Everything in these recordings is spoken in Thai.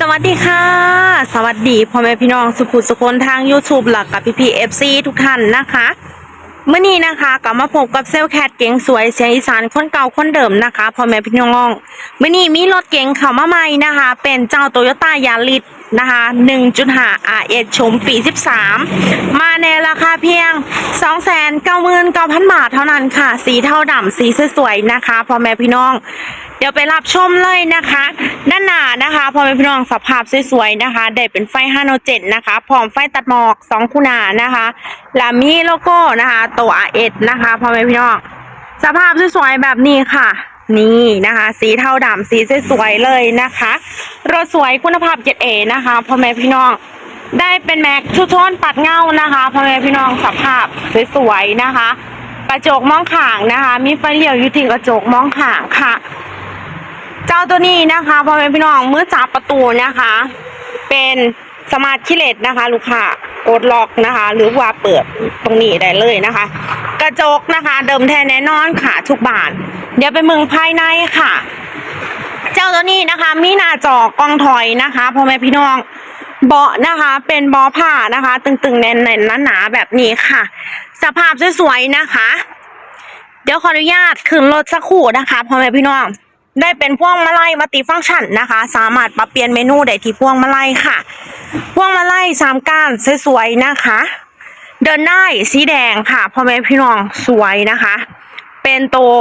สวัสดีค่ะ สวัสดีพ่อแม่พี่น้องสุขุสุคนทาง YouTube หลักกับพี่พีเอฟซีทุกท่านนะคะเมื่อนี้นะคะกลับมาพบกับเซลลแคทเก๋งสวยเสียงอีสานคนเก่าคนเดิมนะคะพ่อแม่พี่น้องเมื่อนี้มีรถเก๋งเข้ามาใหม่นะคะ เป็นเจ้าโตโยต้ายาริสนะคะ1.5 RS ชมปี 13 มาในราคาเพียง 299,000 บาทเท่านั้นค่ะ สีเทาดำสีสวยๆนะคะพ่อแม่พี่น้อง เดี๋ยวไปรับชมเลยนะคะ ด้านหน้านะคะพอแม่พี่น้องสภาพสวยๆนะคะได้เป็นไฟฮาโนเจนนะคะพร้อมไฟตัดหมอกสองคูหนานะคะและมีโลโก้นะคะตัว RS นะคะพอแม่พี่น้องสภาพสวยๆแบบนี้ค่ะ นี่นะคะ สีเทาดำสีสวยๆเลยนะคะรถสวยคุณภาพเกรดเอนะคะพ่อแม่พี่น้องได้เป็นแม็กทุกโทนปัดเงานะคะพ่อแม่พี่น้องสภาพสวยๆนะคะ กระจกมองข้างนะคะ มีไฟเลี้ยวอยู่ที่กระจกมองข้างค่ะ เจ้าตัวนี้นะคะพ่อแม่พี่น้องเมื่อจับประตูนะคะ เป็นสมาร์ทคิเลตนะคะ ลูกค้ากดล็อกนะคะ หรือว่าเปิดตรงนี้ได้เลยนะคะ กระจกนะคะ เดิมแท้แน่นอนค่ะทุกบานเดี๋ยวไปเมืองภายในค่ะ เจ้าตัวนี้นะคะ มีหน้าจอกล้องถอยนะคะพ่อแม่พี่น้องเบาะนะคะเป็นเบาะผ้านะคะ ตึงๆแน่นๆหนาๆแบบนี้ค่ะ สภาพสวยๆนะคะ เดี๋ยวขออนุญาตขึ้นรถสักครู่นะคะพ่อแม่พี่น้อง ได้เป็นพวงมาลัยมัติฟังก์ชันนะคะ สามารถปรับเปลี่ยนเมนูได้ที่พวงมาลัยค่ะพวงมาลัยสามก้านสวยๆนะคะ เดินได้สีแดงค่ะพ่อแม่พี่น้องสวยนะคะ เป็นตัว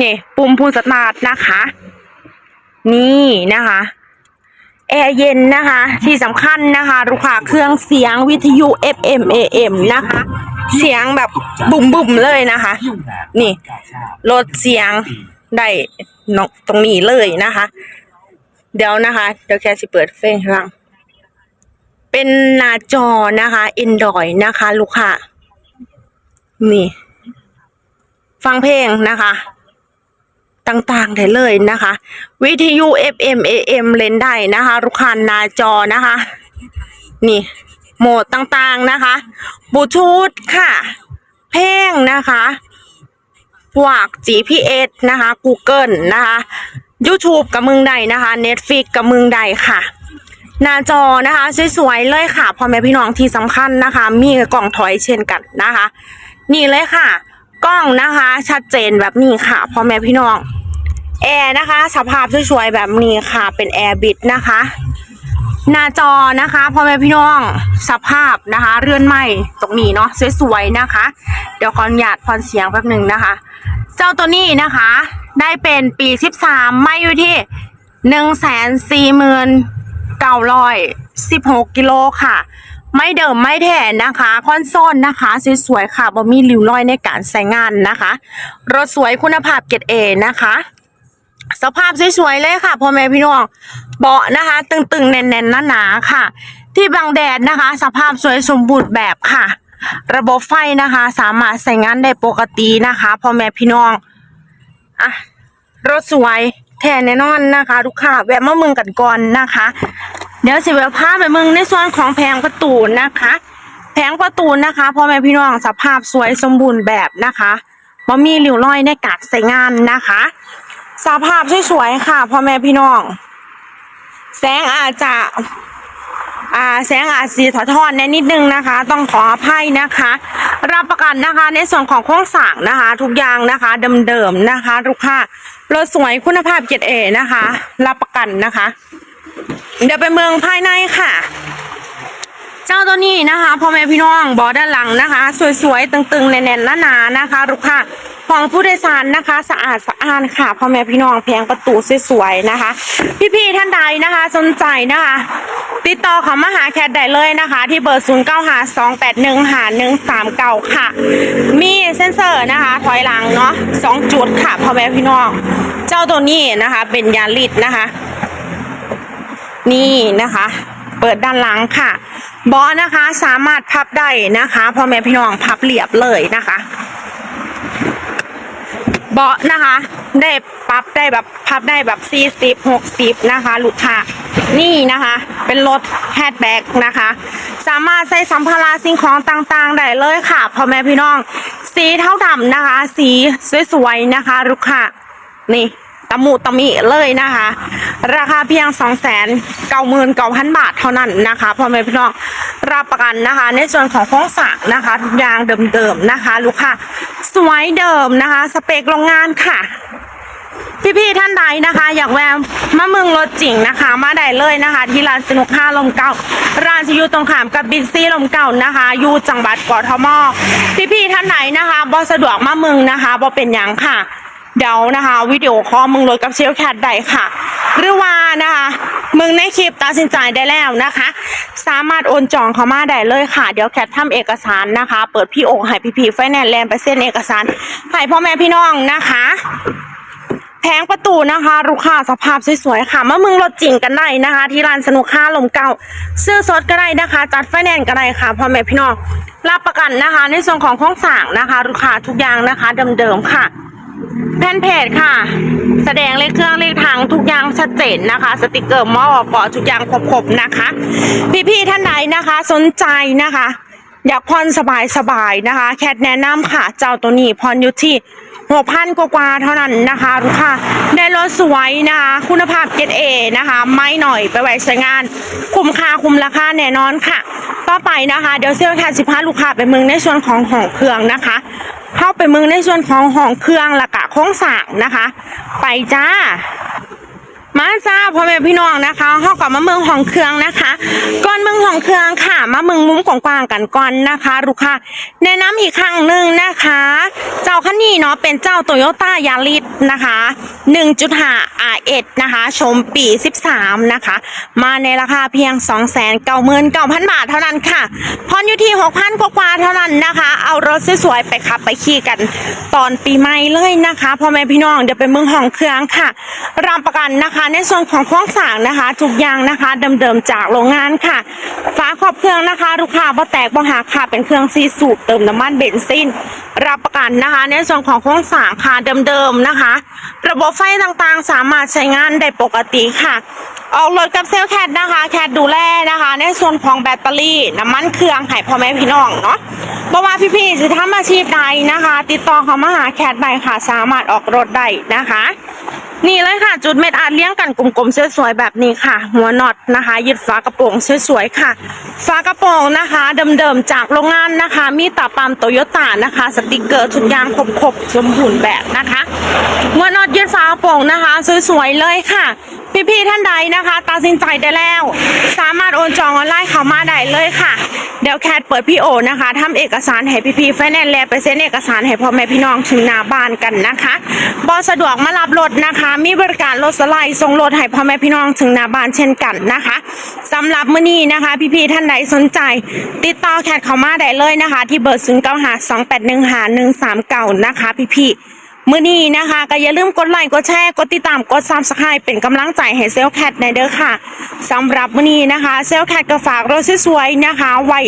นี่ปุ่มพูสตาร์ทนะคะ นี่นะคะแอร์เย็นนะคะ ที่สำคัญนะคะลูกค้าเครื่องเสียงวิทยุ FM AM นะคะ เสียงแบบบุ่มๆเลยนะคะ นี่ลดเสียงได้ นอกตรงนี้เลยนะคะ เดี๋ยวนะคะ เดี๋ยวแค่สิเปิดเพลงให้ฟังเป็นหน้าจอนะคะ Android นะคะ ลูกค้านี่ ฟังเพลงนะคะ ต่างๆได้เลยนะคะ วิทยุ FM AM เล่นได้นะคะ ลูกค้าหน้าจอนะคะ นี่ โหมดต่างๆนะคะบูทูธค่ะ เพลงนะคะ พวก GPS นะคะ Google นะคะ YouTube กับมึงใดนะคะ Netflix กับมึงใดค่ะหน้าจอนะคะสวยๆเลยค่ะพ่อแม่พี่น้องที่สำคัญนะคะ มีกล่องถอยเช่นกันนะคะ นี่เลยค่ะ กล้องนะคะ ชัดเจนแบบนี้ค่ะพ่อแม่พี่น้องแอร์นะคะ สภาพสวยๆแบบนี้ค่ะ เป็นแอร์บิดนะคะหน้าจอนะคะพ่อแม่พี่น้องสภาพนะคะ เรือนใหม่ตรงนี้เนาะสวยๆนะคะ เดี๋ยวขออนุญาตพอนเสียงแป๊บหนึ่งนะคะ เจ้าตัวนี้นะคะ ได้เป็นปี13ไม่อยู่ที่1 4 9 1 6กิโลค่ะ ไม่เดิมไม่แถนนะคะค่อนโซลนนะคะสวยๆค่ะบ่มีริ้วรอยในการใช้งานนะคะ รถสวยคุณภาพเกรดเอนะคะ สภาพสวยๆเลยค่ะพ่อแม่พี่น้องเบาะนะคะ ตึงๆแน่นๆหนาๆค่ะ ที่บังแดดนะคะ สภาพสวยสมบูรณ์แบบค่ะ ระบบไฟนะคะ สามารถใช้งานได้ปกตินะคะพ่อแม่พี่น้องอะรถสวยแท้แน่นอนนะคะลูกค้าแวะมาเมืองกันก่อนนะคะ เดี๋ยวสิแวะพาไปเมืองในส่วนของแผงประตูนะคะแผงประตูนะคะพ่อแม่พี่น้องสภาพสวยสมบูรณ์แบบนะคะบ่มีริ้วรอยในการใช้งานนะคะ สภาพสวยๆค่ะพ่อแม่พี่น้อง แสงอาจจะ แสงอาจสีถอดทอนในนิดนึงนะคะ ต้องขออภัยนะคะ รับประกันนะคะในส่วนของโครงสร้างนะคะ ทุกอย่างนะคะเดิมๆนะคะลูกค้ารถสวยคุณภาพเกรเอนะคะ รับประกันนะคะ เดี๋ยวไปเมืองภายในค่ะเจ้าตัวนี้นะคะพ่อแม่พี่น้องบอด้านหลังนะคะ สวยๆตึงๆแน่นๆหนาๆนะคะลูกค้าของผู้โดยสารนะคะ สะอาดสะอ้านค่ะพ่อแม่พี่น้องแพงประตูสวยๆนะคะ พี่ๆท่านใดนะคะ สนใจนะคะ ติดต่อเขามาหาแคทได้เลยนะคะ ที่เบอร์ 0 9 5 2 8 1 5 1 3 9 ค่ะ มีเซ็นเซอร์นะคะ ถอยหลังเนาะสองจุดค่ะพ่อแม่พี่น้อง เจ้าตัวนี้นะคะ เป็นยาลิดนะคะ นี่นะคะ เปิดด้านหลังค่ะบาะนะคะสามารถพับได้นะคะพ่อแม่พี่น้องพับเรียบเลยนะคะเบาะนะคะ ได้ปรับได้แบบพับได้แบบ40 60นะคะ ลูกค้านี่นะคะ เป็นรถแฮชแบ็กนะคะ สามารถใส่สัมภาระสิ่งของต่างๆได้เลยค่ะพ่อแม่พี่น้อง สีเท่าดำนะคะ สีสวยๆนะคะลูกค้านี่ตะมุตะมิเลยนะคะ ราคาเพียง 2 9 9 0 0 0 บาทเท่านั้นนะคะพ่อแม่พี่น้องรับประกันนะคะ ในส่วนของโครงสร้างนะคะทุกอย่างเดิมๆนะคะ ลูกค้าสวยเดิมนะคะ สเปคโรงงานค่ะ พี่ๆท่านใดนะคะ อยากแวะมาเมืองรถจริงนะคะ มาได้เลยนะคะ ที่ร้านสนุกค่าลมเก่า ร้านจะอยู่ตรงขามกับบิ๊กซี่ลมเก่านะคะอยู่จังหวัดกทมพี่ๆท่านไหนนะคะบอสะดวกมาเมืองนะคะบอเป็นยังค่ะ เดี๋ยวนะคะวิดีโอคอลมึงรถกับเชลแคทได้ค่ะ หรือว่านะคะมึงในคลิปตัดสินใจได้แล้วนะคะ สามารถโอนจองเข้ามาได้เลยค่ะ เดี๋ยวแคททำเอกสารนะคะ เปิดพี่โอให้พี่พีไฟแนนซ์แลนด์ไปเซ็นเอกสารให้พ่อแม่พี่น้องนะคะ แผงประตูนะคะลูกค้าสภาพสวยๆค่ะมามึงรถจริงกันได้นะคะ ที่ร้านสนุกค่าลมเก่าซื้อสดก็ได้นะคะ จัดไฟแนนซ์ก็ได้ค่ะพ่อแม่พี่น้องรับประกันนะคะ ในส่วนของโครงสร้างนะคะลูกค้าทุกอย่างนะคะเดิมๆค่ะ แผ่นเพจค่ะ แสดงเลขเครื่องเลขทางทุกอย่างชัดเจนนะคะ สติกเกอร์หม้อเกาะทุกอย่างครบๆนะคะ พี่ๆท่านใดนะคะ สนใจนะคะ อยากผ่อนสบายๆนะคะ แคทแนะนำค่ะ เจ้าตัวนี้ผ่อนอยู่ที่ หกพันกว่าๆเท่านั้นนะคะลูกค้าได้รถสวยนะคะ คุณภาพเกรดเอนะคะ ไม่หน่อยไปไว้ใช้งาน คุ้มค่าคุ้มราคาแน่นอนค่ะ ต่อไปนะคะ เดี๋ยวเซลล์แคทสิพาลูกค้าไปเมืองในส่วนของห้องเครื่องนะคะ เข้าไปเมืองในส่วนของห้องเครื่องละกะโค้งสางนะคะ ไปจ้า มาจ้าพ่อแม่พี่น้องนะคะเฮากลับมาเมืองของเครื่องนะคะก่อนเมืองของเครื่องค่ะ มาเมืองมุมกว้างๆกันก่อนนะคะลูกค้าแนะนำอีกครั้งหนึ่งนะคะ เจ้าคันนี้เนาะเป็นเจ้าโตโยต้ายาริสนะคะ1.5 RS นะคะ ชมปี 13 นะคะ มาในราคาเพียง 299,000 บาทเท่านั้นค่ะพอนอยู่ที่ 6,000 กว่าเท่านั้นนะคะ เอารถสวยๆไปขับไปขี่กันตอนปีใหม่เลยนะคะพ่อแม่พี่น้องเดี๋ยวไปเมืองของเครื่องค่ะรับประกันนะคะในส่วนของโครงสางนะคะทุกอย่างนะคะเดิมๆจากโรงงานค่ะฝาครอบเครื่องนะคะ ลูกค้าบ่แตกบ่หักค่ะเป็นเครื่องซีสูบเติมน้ำมันเบนซินรับประกันนะคะ ในส่วนของโครงสางค่ะเดิมๆนะคะ ระบบไฟต่างๆ สามารถใช้งานได้ปกติค่ะ ออกรถกับเซลแคทนะคะแคทดูแลนะคะ ในส่วนของแบตเตอรี่น้ำมันเครื่องให้พ่อแม่พี่น้องเนาะบ่ว่าพี่ๆจะทำอาชีพใดนะคะ ติดต่อเขามาหาแคทได้ค่ะ สามารถออกรถได้นะคะ นี่เลยค่ะ จุดเม็ดอาร์เลี้ยงกันกลมๆสวยๆแบบนี้ค่ะ หัวน็อตนะคะ ยึดฝากระโปรงสวยๆค่ะ ฝากระโปรงนะคะเดิมๆจากโรงงานนะคะ มีตาปั๊มโตโยต้านะคะ สติกเกอร์ทุกอย่างครบๆสมบูรณ์แบบนะคะหัวน็อตยึดฝากระโปรงนะคะสวยๆเลยค่ะพี่ๆท่านใดนะคะตัดสินใจได้แล้ว สามารถโอนจองออนไลน์เข้ามาได้เลยค่ะ เดี๋ยวแคทเปิดพี่โอนะคะทำเอกสารให้พี่ๆไฟแนนแลนด์ไปเซ็นเอกสารให้พ่อแม่พี่น้องถึงหน้าบ้านกันนะคะบอสะดวกมารับรถนะคะ มีบริการรถสไลด์ส่งรถให้พ่อแม่พี่น้องถึงหน้าบ้านเช่นกันนะคะสำหรับมื้อนี้นะคะ พี่ๆท่านใดสนใจ ติดต่อแคทเข้ามาได้เลยนะคะ ที่เบอร์0 9 5 2 8 1 5 1 3 9นะคะ พี่ๆ มื้อนี้นะคะก็อย่าลืมกดไลค์กดแชร์กดติดตามกดซับสไครป์เป็นกำลังใจให้เซลแคทในเด้อค่ะสำหรับมื้อนี้นะคะเซลลแคทก็ฝากรถสวยๆนะคะ ไว้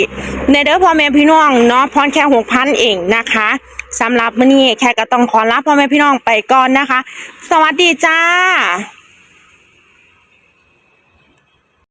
ในเด้อพ่อแม่พี่น้องเนาะพรแค่หกพันเองนะคะสำหรับมื้อนี้แคทก็ต้องขอลาพ่อแม่พี่น้องไปก่อนนะคะ สวัสดีจ้า